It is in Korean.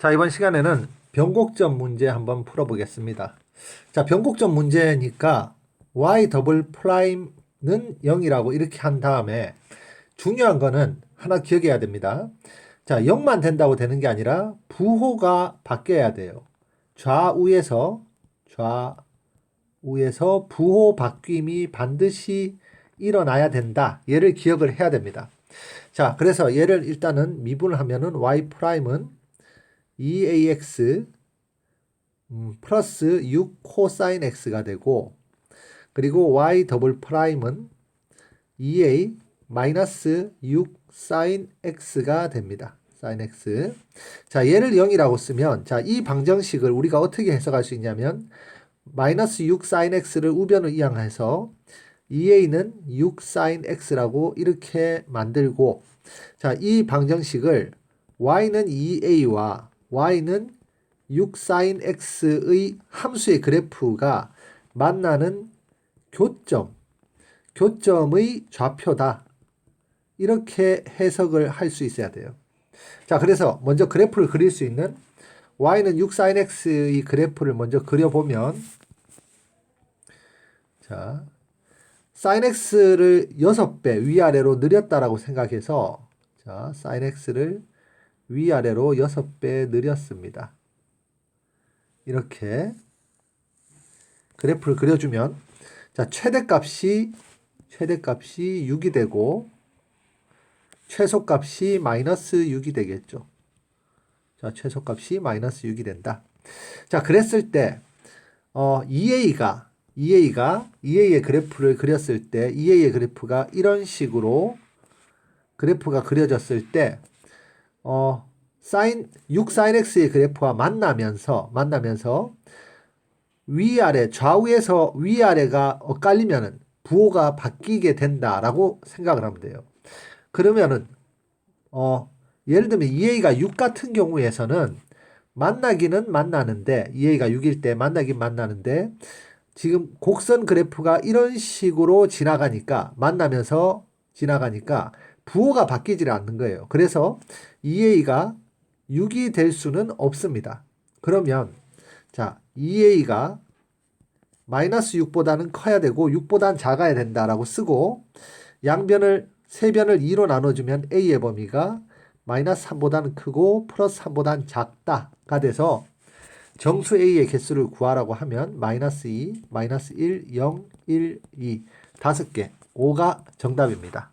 자, 이번 시간에는 변곡점 문제 한번 풀어보겠습니다. 자, 변곡점 문제니까 y 더블 프라임은 0이라고 이렇게 한 다음에 중요한 거는 하나 기억해야 됩니다. 자, 0만 된다고 되는 게 아니라 부호가 바뀌어야 돼요. 좌우에서 좌우에서 부호 바뀜이 반드시 일어나야 된다. 얘를 기억을 해야 됩니다. 자, 그래서 얘를 일단은 미분을 하면은 y 프라임은 2ax 음, 플러스 6 코사인 x가 되고 그리고 y 더블 프라임은 2a 마이너스 6 사인 x가 됩니다. 사인 x. 자, 얘를 0이라고 쓰면 자, 이 방정식을 우리가 어떻게 해석할 수 있냐면 마이너스 6 사인 x를 우변을 이항해서 2a는 6 사인 x라고 이렇게 만들고 자, 이 방정식을 y는 2a와 y는 6 사인 x의 함수의 그래프가 만나는 교점, 교점의 좌표다. 이렇게 해석을 할 수 있어야 돼요. 자, 그래서 먼저 그래프를 그릴 수 있는 y는 6 사인 x의 그래프를 먼저 그려보면 자, 사인 x를 6배 위아래로 늘렸다라고 생각해서 자, 사인 x를 위아래로 6배 늘렸습니다. 이렇게 그래프를 그려주면 자, 최대값이 최대값이 6이 되고 최소값이 마이너스 6이 되겠죠. 자, 최소값이 마이너스 6이 된다. 자, 그랬을 때 어, 2a가 2a가 2a의 그래프를 그렸을 때 2a의 그래프가 이런 식으로 그래프가 그려졌을 때 어, 사인 6 사인 x의 그래프와 만나면서 만나면서 위아래 좌우에서 위아래가 엇갈리면은 부호가 바뀌게 된다라고 생각을 하면 돼요. 그러면은 어 예를 들면 2a가 6 같은 경우에서는 만나기는 만나는데 2a가 6일 때 만나긴 만나는데 지금 곡선 그래프가 이런 식으로 지나가니까 만나면서 지나가니까 부호가 바뀌질 않는 거예요. 그래서 2a가 6이 될 수는 없습니다. 그러면 자 2a가 마이너스 6보다는 커야 되고 6보다는 작아야 된다라고 쓰고 양변을 세 변을 2로 나눠주면 a의 범위가 마이너스 3보다는 크고 플러스 3보다는 작다가 돼서 정수 a의 개수를 구하라고 하면 마이너스 2, 마이너스 1, 0, 1, 2 다섯 개 5가 정답입니다.